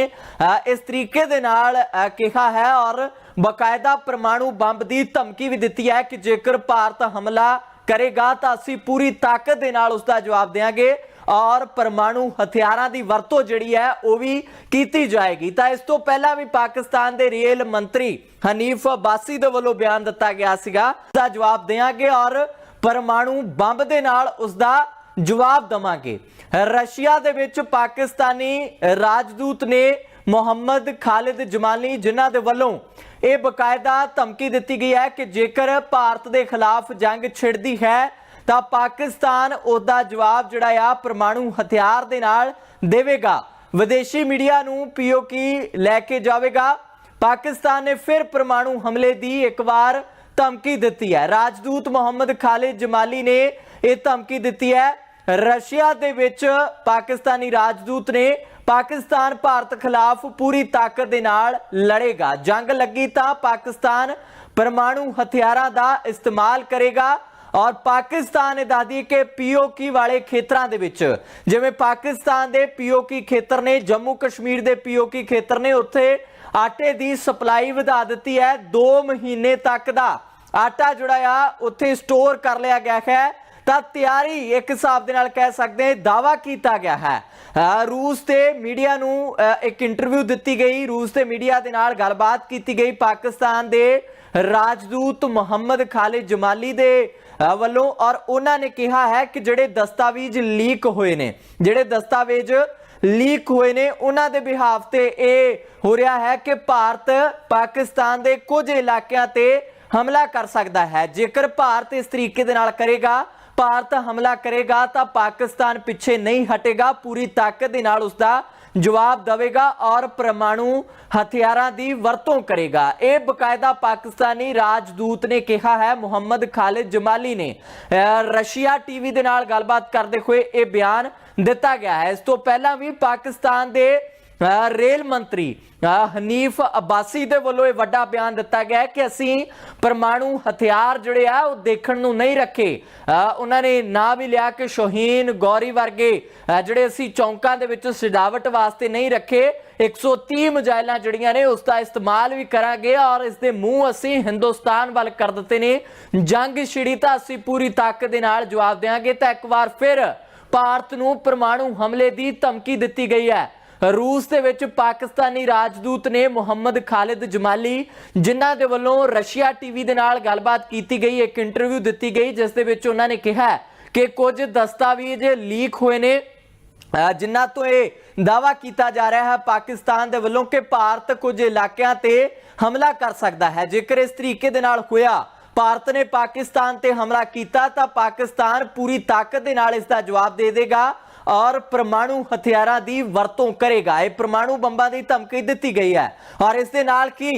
ਇਸ ਤਰੀਕੇ ਦੇ ਨਾਲ ਕਿਹਾ ਹੈ ਔਰ ਬਕਾਇਦਾ ਪਰਮਾਣੂ ਬੰਬ ਦੀ ਧਮਕੀ ਵੀ ਦਿੱਤੀ ਹੈ ਕਿ ਜੇਕਰ ਭਾਰਤ ਹਮਲਾ ਕਰੇਗਾ ਤਾਂ ਅਸੀਂ ਪੂਰੀ ਤਾਕਤ ਦੇ ਨਾਲ ਉਸ ਦਾ ਜਵਾਬ ਦੇਵਾਂਗੇ ਔਰ ਪਰਮਾਣੂ ਹਥਿਆਰਾਂ ਦੀ ਵਰਤੋਂ ਜਿਹੜੀ ਹੈ ਉਹ ਵੀ ਕੀਤੀ ਜਾਏਗੀ। ਤਾਂ ਇਸ ਤੋਂ ਪਹਿਲਾਂ ਵੀ ਪਾਕਿਸਤਾਨ ਦੇ ਰੇਲ ਮੰਤਰੀ ਹਨੀਫ ਅਬਾਸੀ ਦੇ ਵੱਲੋਂ ਬਿਆਨ ਦਿੱਤਾ ਗਿਆ ਸੀਗਾ। ਦਾ ਜਵਾਬ ਦੇਵਾਂਗੇ ਔਰ ਪਰਮਾਣੂ ਬੰਬ ਦੇ ਨਾਲ ਉਸ ਦਾ ਜਵਾਬ ਦਵਾਂਗੇ। ਰਸ਼ੀਆ ਦੇ ਵਿੱਚ ਪਾਕਿਸਤਾਨੀ ਰਾਜਦੂਤ ਨੇ ਮੁਹੰਮਦ ਖਾਲਿਦ ਜਮਾਲੀ ਜਿਨ੍ਹਾਂ ਦੇ ਵੱਲੋਂ ਇਹ ਬਕਾਇਦਾ ਧਮਕੀ ਦਿੱਤੀ ਗਈ ਹੈ ਕਿ ਜੇਕਰ ਭਾਰਤ ਦੇ ਖਿਲਾਫ ਜੰਗ ਛਿੜਦੀ ਹੈ, ਤਾਂ ਪਾਕਿਸਤਾਨ ਉਹਦਾ ਜਵਾਬ ਜਿਹੜਾ ਆ ਪਰਮਾਣੂ ਹਥਿਆਰ ਦੇ ਨਾਲ ਦੇਵੇਗਾ। ਵਿਦੇਸ਼ੀ ਮੀਡੀਆ ਨੂੰ ਪੀਓਕੀ ਲੈ ਕੇ ਜਾਵੇਗਾ। ਪਾਕਿਸਤਾਨ ਨੇ ਫਿਰ ਪਰਮਾਣੂ ਹਮਲੇ ਦੀ ਇੱਕ ਵਾਰ ਧਮਕੀ ਦਿੱਤੀ ਹੈ। ਰਾਜਦੂਤ ਮੁਹੰਮਦ ਖਾਲਿਦ ਜਮਾਲੀ ਨੇ ਇਹ ਧਮਕੀ ਦਿੱਤੀ ਹੈ। ਰਸ਼ੀਆ ਦੇ ਵਿੱਚ ਪਾਕਿਸਤਾਨੀ ਰਾਜਦੂਤ ਨੇ ਪਾਕਿਸਤਾਨ ਭਾਰਤ ਖਿਲਾਫ ਪੂਰੀ ਤਾਕਤ ਦੇ ਨਾਲ ਲੜੇਗਾ। ਜੰਗ ਲੱਗੀ ਤਾਂ ਪਾਕਿਸਤਾਨ ਪਰਮਾਣੂ ਹਥਿਆਰਾਂ ਦਾ ਇਸਤੇਮਾਲ ਕਰੇਗਾ ਔਰ ਪਾਕਿਸਤਾਨ ਇਹ ਦੱਸਦੀ ਹੈ ਕਿ ਪੀਓਕੀ ਵਾਲੇ ਖੇਤਰਾਂ ਦੇ ਵਿੱਚ, ਜਿਵੇਂ ਪਾਕਿਸਤਾਨ ਦੇ ਪੀਓਕੀ ਖੇਤਰ ਨੇ, ਜੰਮੂ ਕਸ਼ਮੀਰ ਦੇ ਪੀਓਕੀ ਖੇਤਰ ਨੇ, ਉੱਥੇ ਆਟੇ ਦੀ ਸਪਲਾਈ ਵਧਾ ਦਿੱਤੀ ਹੈ। 2 ਮਹੀਨੇ ਤੱਕ ਦਾ ਆਟਾ ਜਿਹੜਾ ਆ, ਉੱਥੇ ਸਟੋਰ ਕਰ ਲਿਆ ਗਿਆ ਹੈ। ਤਾਂ ਤਿਆਰੀ ਇੱਕ ਹਿਸਾਬ ਦੇ ਨਾਲ ਕਹਿ ਸਕਦੇ ਹਾਂ ਦਾਵਾ ਕੀਤਾ ਗਿਆ ਹੈ। ਰੂਸ ਤੇ ਮੀਡੀਆ ਨੂੰ ਇੱਕ ਇੰਟਰਵਿਊ ਦਿੱਤੀ ਗਈ। ਰੂਸ ਤੇ ਮੀਡੀਆ ਦੇ ਨਾਲ ਗੱਲਬਾਤ ਕੀਤੀ ਗਈ। ਪਾਕਿਸਤਾਨ ਦੇ ਰਾਜਦੂਤ ਮੁਹੰਮਦ ਖਾਲਿਦ ਜਮਾਲੀ ਦੇ ਵੱਲੋਂ ਔਰ ਉਹਨਾਂ ਨੇ ਕਿਹਾ ਹੈ ਕਿ ਜਿਹੜੇ ਦਸਤਾਵੇਜ਼ ਲੀਕ ਹੋਏ ਨੇ, ਜਿਹੜੇ ਦਸਤਾਵੇਜ਼ ਲੀਕ ਹੋਏ ਨੇ, ਉਹਨਾਂ ਦੇ ਬਿਹਾਫ ਤੇ ਇਹ ਹੋ ਰਿਹਾ ਹੈ ਕਿ ਭਾਰਤ ਪਾਕਿਸਤਾਨ ਦੇ ਕੁਝ ਇਲਾਕਿਆਂ ਤੇ ਹਮਲਾ ਕਰ ਸਕਦਾ ਹੈ। ਜੇਕਰ ਭਾਰਤ ਇਸ ਤਰੀਕੇ ਦੇ ਨਾਲ ਕਰੇਗਾ ਭਾਰਤ ਹਮਲਾ ਕਰੇਗਾ ਤਾਂ ਪਾਕਿਸਤਾਨ ਪਿੱਛੇ ਨਹੀਂ ਹਟੇਗਾ, ਪੂਰੀ ਤਾਕਤ ਦੇ ਨਾਲ ਉਸ ਦਾ ਜਵਾਬ ਦੇਵੇਗਾ ਔਰ ਪਰਮਾਣੂ ਹਥਿਆਰਾਂ ਦੀ ਵਰਤੋਂ ਕਰੇਗਾ। ਇਹ ਬਕਾਇਦਾ ਪਾਕਿਸਤਾਨੀ ਰਾਜਦੂਤ ਨੇ ਕਿਹਾ ਹੈ, ਮੁਹੰਮਦ ਖਾਲਿਦ ਜਮਾਲੀ ਨੇ। ਅਹ ਰਸ਼ੀਆ ਟੀਵੀ ਦੇ ਨਾਲ ਗੱਲਬਾਤ ਕਰਦੇ ਹੋਏ ਇਹ ਬਿਆਨ ਦਿੱਤਾ ਗਿਆ ਹੈ। ਇਸ ਤੋਂ ਪਹਿਲਾਂ ਵੀ ਪਾਕਿਸਤਾਨ ਦੇ ਰੇਲ ਮੰਤਰੀ ਅਹ ਹਨੀਫ ਅਬਾਸੀ ਦੇ ਵੱਲੋਂ ਇਹ ਵੱਡਾ ਬਿਆਨ ਦਿੱਤਾ ਗਿਆ ਹੈ ਕਿ ਅਸੀਂ ਪਰਮਾਣੂ ਹਥਿਆਰ ਜਿਹੜੇ ਆ ਉਹ ਦੇਖਣ ਨੂੰ ਨਹੀਂ ਰੱਖੇ। ਉਹਨਾਂ ਨੇ ਨਾਂ ਵੀ ਲਿਆ ਕਿ ਸ਼ੋਹੀਨ ਗੌਰੀ ਵਰਗੇ ਜਿਹੜੇ ਅਸੀਂ ਚੌਂਕਾਂ ਦੇ ਵਿੱਚ ਸਜਾਵਟ ਵਾਸਤੇ ਨਹੀਂ ਰੱਖੇ। 130 ਮਜਾਇਲਾਂ ਜਿਹੜੀਆਂ ਨੇ ਉਸ ਦਾ ਇਸਤੇਮਾਲ ਵੀ ਕਰਾਂਗੇ ਔਰ ਇਸ ਦੇ ਮੂੰਹ ਅਸੀਂ ਹਿੰਦੁਸਤਾਨ ਵੱਲ ਕਰ ਦਿੱਤੇ ਨੇ। ਜੰਗ ਛਿੜੀ ਤਾਂ ਅਸੀਂ ਪੂਰੀ ਤਾਕਤ ਦੇ ਨਾਲ ਜਵਾਬ ਦੇਵਾਂਗੇ ਤਾਂ ਇੱਕ ਵਾਰ ਫਿਰ ਭਾਰਤ ਨੂੰ ਪਰਮਾਣੂ ਹਮਲੇ ਦੀ ਧਮਕੀ ਦਿੱਤੀ ਗਈ ਹੈ। ਰੂਸ ਦੇ ਵਿੱਚ ਪਾਕਿਸਤਾਨੀ ਰਾਜਦੂਤ ਨੇ ਮੁਹੰਮਦ ਖਾਲਿਦ ਜਮਾਲੀ, ਜਿਨ੍ਹਾਂ ਦੇ ਵੱਲੋਂ ਰਸ਼ੀਆ ਟੀਵੀ ਦੇ ਨਾਲ ਗੱਲਬਾਤ ਕੀਤੀ ਗਈ, ਇੱਕ ਇੰਟਰਵਿਊ ਦਿੱਤੀ ਗਈ, ਜਿਸ ਦੇ ਵਿੱਚ ਉਹਨਾਂ ਨੇ ਕਿਹਾ ਕਿ ਕੁਝ ਦਸਤਾਵੇਜ਼ ਲੀਕ ਹੋਏ ਨੇ ਅਹ ਜਿਨ੍ਹਾਂ ਤੋਂ ਇਹ ਦਾਵਾ ਕੀਤਾ ਜਾ ਰਿਹਾ ਹੈ, ਪਾਕਿਸਤਾਨ ਦੇ ਵੱਲੋਂ ਕਿ ਭਾਰਤ ਕੁਝ ਇਲਾਕਿਆਂ ਤੇ ਹਮਲਾ ਕਰ ਸਕਦਾ ਹੈ। ਜੇਕਰ ਇਸ ਤਰੀਕੇ ਦੇ ਨਾਲ ਹੋਇਆ, ਭਾਰਤ ਨੇ ਪਾਕਿਸਤਾਨ ਤੇ ਹਮਲਾ ਕੀਤਾ, ਤਾਂ ਪਾਕਿਸਤਾਨ ਪੂਰੀ ਤਾਕਤ ਦੇ ਨਾਲ ਇਸ ਦਾ ਜਵਾਬ ਦੇ ਦੇਗਾ। ਔਰ ਪਰਮਾਣੂ ਹਥਿਆਰਾਂ ਦੀ ਵਰਤੋਂ ਕਰੇਗਾ। ਇਹ ਪਰਮਾਣੂ ਬੰਬਾਂ ਦੀ ਧਮਕੀ ਦਿੱਤੀ ਗਈ ਹੈ। ਔਰ ਇਸ ਦੇ ਨਾਲ ਕੀ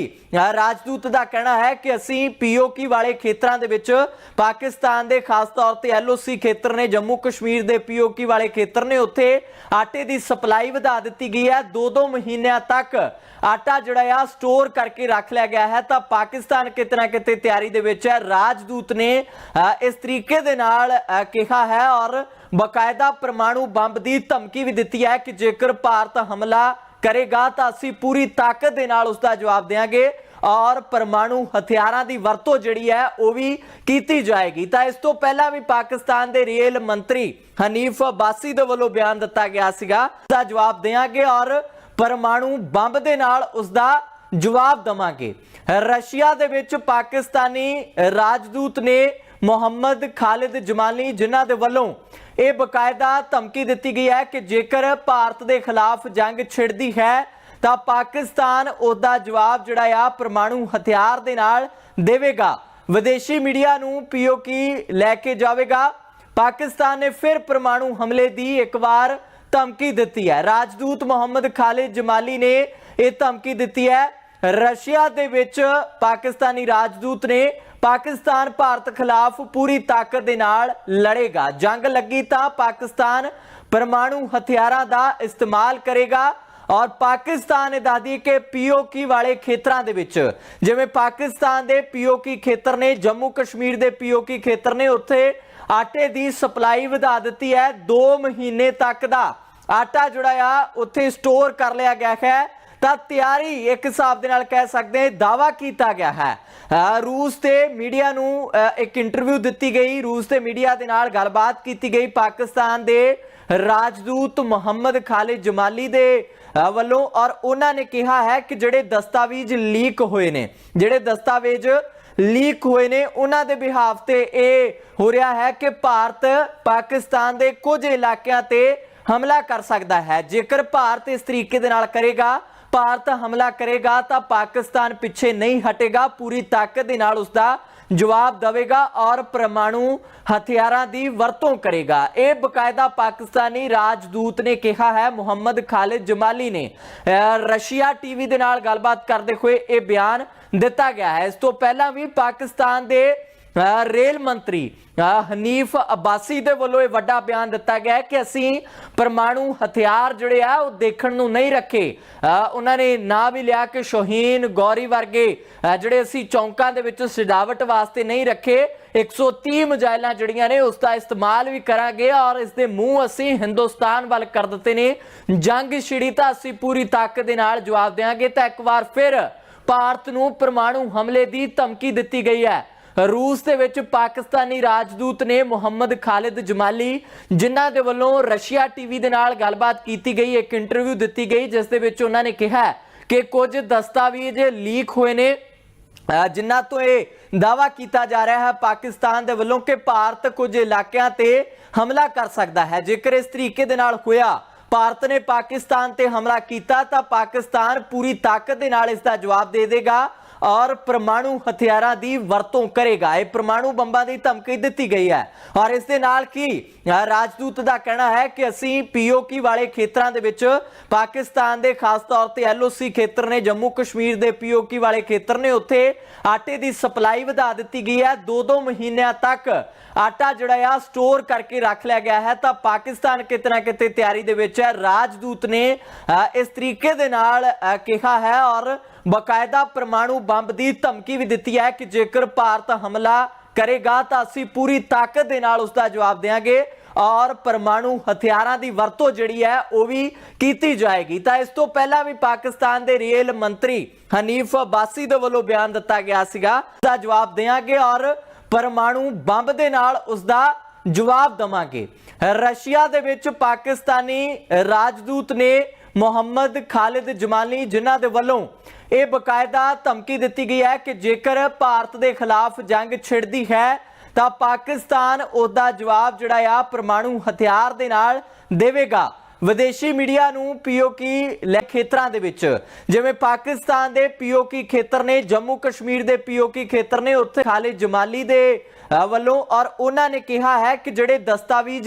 ਰਾਜਦੂਤ ਦਾ ਕਹਿਣਾ ਹੈ ਕਿ ਅਸੀਂ ਪੀਓਕੀ ਵਾਲੇ ਖੇਤਰਾਂ ਦੇ ਵਿੱਚ ਪਾਕਿਸਤਾਨ ਦੇ ਖਾਸ ਤੌਰ ਤੇ ਐਲਓਸੀ ਖੇਤਰ ਨੇ ਜੰਮੂ ਕਸ਼ਮੀਰ ਦੇ ਪੀਓਕੀ ਵਾਲੇ ਖੇਤਰ ਨੇ ਉੱਥੇ ਆਟੇ ਦੀ ਸਪਲਾਈ ਵਧਾ ਦਿੱਤੀ ਗਈ ਹੈ। 2-2 ਮਹੀਨਿਆਂ ਤੱਕ ਆਟਾ ਜਿਹੜਾ ਆ ਸਟੋਰ ਕਰਕੇ ਰੱਖ ਲਿਆ ਗਿਆ ਹੈ। ਤਾਂ ਪਾਕਿਸਤਾਨ ਕਿਤੇ ਨਾ ਕਿਤੇ ਤਿਆਰੀ ਦੇ ਵਿੱਚ ਹੈ। ਰਾਜਦੂਤ ਨੇ ਅਹ, ਇਸ ਤਰੀਕੇ ਦੇ ਨਾਲ ਕਿਹਾ ਹੈ ਔਰ ਬਕਾਇਦਾ ਪਰਮਾਣੂ ਬੰਬ ਦੀ ਧਮਕੀ ਵੀ ਦਿੱਤੀ ਹੈ ਕਿ ਜੇਕਰ ਭਾਰਤ ਹਮਲਾ ਕਰੇਗਾ ਤਾਂ ਅਸੀਂ ਪੂਰੀ ਤਾਕਤ ਦੇ ਨਾਲ ਉਸ ਦਾ ਜਵਾਬ ਦੇਵਾਂਗੇ ਔਰ ਪਰਮਾਣੂ ਹਥਿਆਰਾਂ ਦੀ ਵਰਤੋਂ ਜਿਹੜੀ ਹੈ ਉਹ ਵੀ ਕੀਤੀ ਜਾਏਗੀ। ਤਾਂ ਇਸ ਤੋਂ ਪਹਿਲਾਂ ਵੀ ਪਾਕਿਸਤਾਨ ਦੇ ਰੇਲ ਮੰਤਰੀ ਹਨੀਫ ਅਬਾਸੀ ਦੇ ਵੱਲੋਂ ਬਿਆਨ ਦਿੱਤਾ ਗਿਆ ਸੀਗਾ। ਦਾ ਜਵਾਬ ਦੇਵਾਂਗੇ ਔਰ ਪਰਮਾਣੂ ਬੰਬ ਦੇ ਨਾਲ ਉਸ ਦਾ ਜਵਾਬ ਦਵਾਂਗੇ। ਰਸ਼ੀਆ ਦੇ ਵਿੱਚ ਪਾਕਿਸਤਾਨੀ ਰਾਜਦੂਤ ਨੇ ਮੁਹੰਮਦ ਖਾਲਿਦ ਜਮਾਲੀ ਜਿਨ੍ਹਾਂ ਦੇ ਵੱਲੋਂ ਇਹ ਬਕਾਇਦਾ ਧਮਕੀ ਦਿੱਤੀ ਗਈ ਹੈ ਕਿ ਜੇਕਰ ਭਾਰਤ ਦੇ ਖਿਲਾਫ ਜੰਗ ਛਿੜਦੀ ਹੈ, ਤਾਂ ਪਾਕਿਸਤਾਨ ਉਹਦਾ ਜਵਾਬ ਜਿਹੜਾ ਆ ਪਰਮਾਣੂ ਹਥਿਆਰ ਦੇ ਨਾਲ ਦੇਵੇਗਾ। ਵਿਦੇਸ਼ੀ ਮੀਡੀਆ ਨੂੰ ਪੀਓਕੀ ਲੈ ਕੇ ਜਾਵੇਗਾ। ਪਾਕਿਸਤਾਨ ਨੇ ਫਿਰ ਪਰਮਾਣੂ ਹਮਲੇ ਦੀ ਇੱਕ ਵਾਰ ਧਮਕੀ ਦਿੱਤੀ ਹੈ। ਰਾਜਦੂਤ ਮੁਹੰਮਦ ਖਾਲਿਦ ਜਮਾਲੀ ਨੇ ਇਹ ਧਮਕੀ ਦਿੱਤੀ ਹੈ। ਰਸ਼ੀਆ ਦੇ ਵਿੱਚ ਪਾਕਿਸਤਾਨੀ ਰਾਜਦੂਤ ਨੇ ਪਾਕਿਸਤਾਨ ਭਾਰਤ ਖਿਲਾਫ ਪੂਰੀ ਤਾਕਤ ਦੇ ਨਾਲ ਲੜੇਗਾ। ਜੰਗ ਲੱਗੀ ਤਾਂ ਪਾਕਿਸਤਾਨ ਪਰਮਾਣੂ ਹਥਿਆਰਾਂ ਦਾ ਇਸਤੇਮਾਲ ਕਰੇਗਾ ਔਰ ਪਾਕਿਸਤਾਨ ਇਹ ਦੱਸਦੀ ਕਿ ਪੀਓਕੀ ਵਾਲੇ ਖੇਤਰਾਂ ਦੇ ਵਿੱਚ, ਜਿਵੇਂ ਪਾਕਿਸਤਾਨ ਦੇ ਪੀਓਕੀ ਖੇਤਰ ਨੇ, ਜੰਮੂ ਕਸ਼ਮੀਰ ਦੇ ਪੀਓਕੀ ਖੇਤਰ ਨੇ, ਉੱਥੇ ਆਟੇ ਦੀ ਸਪਲਾਈ ਵਧਾ ਦਿੱਤੀ ਹੈ। 2 ਮਹੀਨੇ ਤੱਕ ਦਾ ਆਟਾ ਜਿਹੜਾ ਆ, ਉੱਥੇ ਸਟੋਰ ਕਰ ਲਿਆ ਗਿਆ ਹੈ। ਤਾਂ ਤਿਆਰੀ ਇੱਕ ਹਿਸਾਬ ਦੇ ਨਾਲ ਕਹਿ ਸਕਦੇ ਹਾਂ ਦਾਵਾ ਕੀਤਾ ਗਿਆ ਹੈ। ਰੂਸ ਤੇ ਮੀਡੀਆ ਨੂੰ ਇੱਕ ਇੰਟਰਵਿਊ ਦਿੱਤੀ ਗਈ। ਰੂਸ ਤੇ ਮੀਡੀਆ ਦੇ ਨਾਲ ਗੱਲਬਾਤ ਕੀਤੀ ਗਈ। ਪਾਕਿਸਤਾਨ ਦੇ ਰਾਜਦੂਤ ਮੁਹੰਮਦ ਖਾਲਿਦ ਜਮਾਲੀ ਦੇ ਵੱਲੋਂ ਔਰ ਉਹਨਾਂ ਨੇ ਕਿਹਾ ਹੈ ਕਿ ਜਿਹੜੇ ਦਸਤਾਵੇਜ਼ ਲੀਕ ਹੋਏ ਨੇ, ਜਿਹੜੇ ਦਸਤਾਵੇਜ਼ ਲੀਕ ਹੋਏ ਨੇ, ਉਹਨਾਂ ਦੇ ਬਿਹਾਫ ਤੇ ਇਹ ਹੋ ਰਿਹਾ ਹੈ ਕਿ ਭਾਰਤ ਪਾਕਿਸਤਾਨ ਦੇ ਕੁਝ ਇਲਾਕਿਆਂ ਤੇ ਹਮਲਾ ਕਰ ਸਕਦਾ ਹੈ। ਜੇਕਰ ਭਾਰਤ ਇਸ ਤਰੀਕੇ ਦੇ ਨਾਲ ਕਰੇਗਾ ਭਾਰਤ ਹਮਲਾ ਕਰੇਗਾ ਤਾਂ ਪਾਕਿਸਤਾਨ ਪਿੱਛੇ ਨਹੀਂ ਹਟੇਗਾ। ਪੂਰੀ ਤਾਕਤ ਦੇ ਨਾਲ ਉਸ ਦਾ ਜਵਾਬ ਦੇਵੇਗਾ ਔਰ ਪਰਮਾਣੂ ਹਥਿਆਰਾਂ ਦੀ ਵਰਤੋਂ ਕਰੇਗਾ। ਇਹ ਬਕਾਇਦਾ ਪਾਕਿਸਤਾਨੀ ਰਾਜਦੂਤ ਨੇ ਕਿਹਾ ਹੈ। ਮੁਹੰਮਦ ਖਾਲਿਦ ਜਮਾਲੀ ਨੇ, ਅਹ, ਰਸ਼ੀਆ ਟੀਵੀ ਦੇ ਨਾਲ ਗੱਲਬਾਤ ਕਰਦੇ ਹੋਏ ਇਹ ਬਿਆਨ ਦਿੱਤਾ ਗਿਆ ਹੈ। ਇਸ ਤੋਂ ਪਹਿਲਾਂ ਵੀ ਪਾਕਿਸਤਾਨ ਦੇ ਰੇਲ ਮੰਤਰੀ ਹਨੀਫ ਅਬਾਸੀ ਦੇ ਵੱਲੋਂ ਇਹ ਵੱਡਾ ਬਿਆਨ ਦਿੱਤਾ ਗਿਆ ਕਿ ਅਸੀਂ ਪਰਮਾਣੂ ਹਥਿਆਰ ਜਿਹੜੇ ਆ, ਉਹ ਦੇਖਣ ਨੂੰ ਨਹੀਂ ਰੱਖੇ। ਉਹਨਾਂ ਨੇ ਨਾਂ ਵੀ ਲਿਆ ਕਿ ਸ਼ੋਹੀਨ ਗੌਰੀ ਵਰਗੇ ਜਿਹੜੇ ਅਸੀਂ ਚੌਂਕਾਂ ਦੇ ਵਿੱਚ ਸਜਾਵਟ ਵਾਸਤੇ ਨਹੀਂ ਰੱਖੇ। 130 ਮਜਾਇਲਾਂ ਜਿਹੜੀਆਂ ਨੇ, ਉਸ ਦਾ ਇਸਤੇਮਾਲ ਵੀ ਕਰਾਂਗੇ ਔਰ ਇਸ ਦੇ ਮੂੰਹ ਅਸੀਂ ਹਿੰਦੁਸਤਾਨ ਵੱਲ ਕਰ ਦਿੱਤੇ ਨੇ। ਜੰਗ ਛਿੜੀ ਤਾਂ ਅਸੀਂ ਪੂਰੀ ਤਾਕਤ ਦੇ ਨਾਲ ਜਵਾਬ ਦੇਵਾਂਗੇ ਤਾਂ ਇੱਕ ਵਾਰ ਫਿਰ ਭਾਰਤ ਨੂੰ ਪਰਮਾਣੂ ਹਮਲੇ ਦੀ ਧਮਕੀ ਦਿੱਤੀ ਗਈ ਹੈ। ਰੂਸ ਦੇ ਵਿੱਚ ਪਾਕਿਸਤਾਨੀ ਰਾਜਦੂਤ ਨੇ ਮੁਹੰਮਦ ਖਾਲਿਦ ਜਮਾਲੀ, ਜਿਨ੍ਹਾਂ ਦੇ ਵੱਲੋਂ ਰਸ਼ੀਆ ਟੀਵੀ ਦੇ ਨਾਲ ਗੱਲਬਾਤ ਕੀਤੀ ਗਈ, ਇੱਕ ਇੰਟਰਵਿਊ ਦਿੱਤੀ ਗਈ, ਜਿਸ ਦੇ ਵਿੱਚ ਉਹਨਾਂ ਨੇ ਕਿਹਾ ਕਿ ਕੁਝ ਦਸਤਾਵੇਜ਼ ਲੀਕ ਹੋਏ ਨੇ, ਅਹ ਜਿਨ੍ਹਾਂ ਤੋਂ ਇਹ ਦਾਵਾ ਕੀਤਾ ਜਾ ਰਿਹਾ ਹੈ, ਪਾਕਿਸਤਾਨ ਦੇ ਵੱਲੋਂ ਕਿ ਭਾਰਤ ਕੁਝ ਇਲਾਕਿਆਂ ਤੇ ਹਮਲਾ ਕਰ ਸਕਦਾ ਹੈ। ਜੇਕਰ ਇਸ ਤਰੀਕੇ ਦੇ ਨਾਲ ਹੋਇਆ, ਭਾਰਤ ਨੇ ਪਾਕਿਸਤਾਨ ਤੇ ਹਮਲਾ ਕੀਤਾ, ਤਾਂ ਪਾਕਿਸਤਾਨ ਪੂਰੀ ਤਾਕਤ ਦੇ ਨਾਲ ਇਸ ਦਾ ਜਵਾਬ ਦੇ ਦੇਗਾ। ਔਰ ਪਰਮਾਣੂ ਹਥਿਆਰਾਂ ਦੀ ਵਰਤੋਂ ਕਰੇਗਾ। ਇਹ ਪਰਮਾਣੂ ਬੰਬਾਂ ਦੀ ਧਮਕੀ ਦਿੱਤੀ ਗਈ ਹੈ। ਔਰ ਇਸ ਦੇ ਨਾਲ ਕੀ ਰਾਜਦੂਤ ਦਾ ਕਹਿਣਾ ਹੈ ਕਿ ਅਸੀਂ ਪੀਓਕੀ ਵਾਲੇ ਖੇਤਰਾਂ ਦੇ ਵਿੱਚ ਪਾਕਿਸਤਾਨ ਦੇ ਖਾਸ ਤੌਰ ਤੇ ਐਲਓਸੀ ਖੇਤਰ ਨੇ ਜੰਮੂ ਕਸ਼ਮੀਰ ਦੇ ਪੀਓਕੀ ਵਾਲੇ ਖੇਤਰ ਨੇ ਉੱਥੇ ਆਟੇ ਦੀ ਸਪਲਾਈ ਵਧਾ ਦਿੱਤੀ ਗਈ ਹੈ। 2-2 ਮਹੀਨਿਆਂ ਤੱਕ ਆਟਾ ਜਿਹੜਾ ਆ ਸਟੋਰ ਕਰਕੇ ਰੱਖ ਲਿਆ ਗਿਆ ਹੈ। ਤਾਂ ਪਾਕਿਸਤਾਨ ਕਿਤੇ ਨਾ ਕਿਤੇ ਤਿਆਰੀ ਦੇ ਵਿੱਚ ਹੈ। ਰਾਜਦੂਤ ਨੇ ਅਹ, ਇਸ ਤਰੀਕੇ ਦੇ ਨਾਲ ਕਿਹਾ ਹੈ ਔਰ ਬਕਾਇਦਾ ਪਰਮਾਣੂ ਬੰਬ ਦੀ ਧਮਕੀ ਵੀ ਦਿੱਤੀ ਹੈ ਕਿ ਜੇਕਰ ਭਾਰਤ ਹਮਲਾ ਕਰੇਗਾ ਤਾਂ ਅਸੀਂ ਪੂਰੀ ਤਾਕਤ ਦੇ ਨਾਲ ਉਸ ਦਾ ਜਵਾਬ ਦੇਵਾਂਗੇ ਔਰ ਪਰਮਾਣੂ ਹਥਿਆਰਾਂ ਦੀ ਵਰਤੋਂ ਜਿਹੜੀ ਹੈ ਉਹ ਵੀ ਕੀਤੀ ਜਾਏਗੀ। ਤਾਂ ਇਸ ਤੋਂ ਪਹਿਲਾਂ ਵੀ ਪਾਕਿਸਤਾਨ ਦੇ ਰੇਲ ਮੰਤਰੀ ਹਨੀਫ ਅਬਾਸੀ ਦੇ ਵੱਲੋਂ ਬਿਆਨ ਦਿੱਤਾ ਗਿਆ ਸੀਗਾ। ਦਾ ਜਵਾਬ ਦੇਵਾਂਗੇ ਔਰ ਪਰਮਾਣੂ ਬੰਬ ਦੇ ਨਾਲ ਉਸ ਦਾ ਜਵਾਬ ਦਵਾਂਗੇ। ਰਸ਼ੀਆ ਦੇ ਵਿੱਚ ਪਾਕਿਸਤਾਨੀ ਰਾਜਦੂਤ ਨੇ ਮੁਹੰਮਦ ਖਾਲਿਦ ਜਮਾਲੀ, ਜਿਨ੍ਹਾਂ ਦੇ ਵੱਲੋਂ ਇਹ ਬਕਾਇਦਾ ਧਮਕੀ ਦਿੱਤੀ ਗਈ ਹੈ ਕਿ ਜੇਕਰ ਭਾਰਤ ਦੇ ਖਿਲਾਫ ਜੰਗ ਛਿੜਦੀ ਹੈ, ਤਾਂ ਪਾਕਿਸਤਾਨ ਉਹਦਾ ਜਵਾਬ ਜਿਹੜਾ ਆ ਪਰਮਾਣੂ ਹਥਿਆਰ ਦੇ ਨਾਲ ਦੇਵੇਗਾ। ਵਿਦੇਸ਼ੀ ਮੀਡੀਆ ਨੂੰ ਪੀਓਕੀ ਲੈ ਖੇਤਰਾਂ ਦੇ ਵਿੱਚ, ਜਿਵੇਂ ਪਾਕਿਸਤਾਨ ਦੇ ਪੀਓਕੀ ਖੇਤਰ ਨੇ, ਜੰਮੂ ਕਸ਼ਮੀਰ ਦੇ ਪੀਓਕੀ ਖੇਤਰ ਨੇ, ਉੱਥੇ ਖਾਲਿਦ ਜਮਾਲੀ ਦੇ ਵੱਲੋਂ ਔਰ ਉਹਨਾਂ ਨੇ ਕਿਹਾ ਹੈ ਕਿ ਜਿਹੜੇ ਦਸਤਾਵੇਜ਼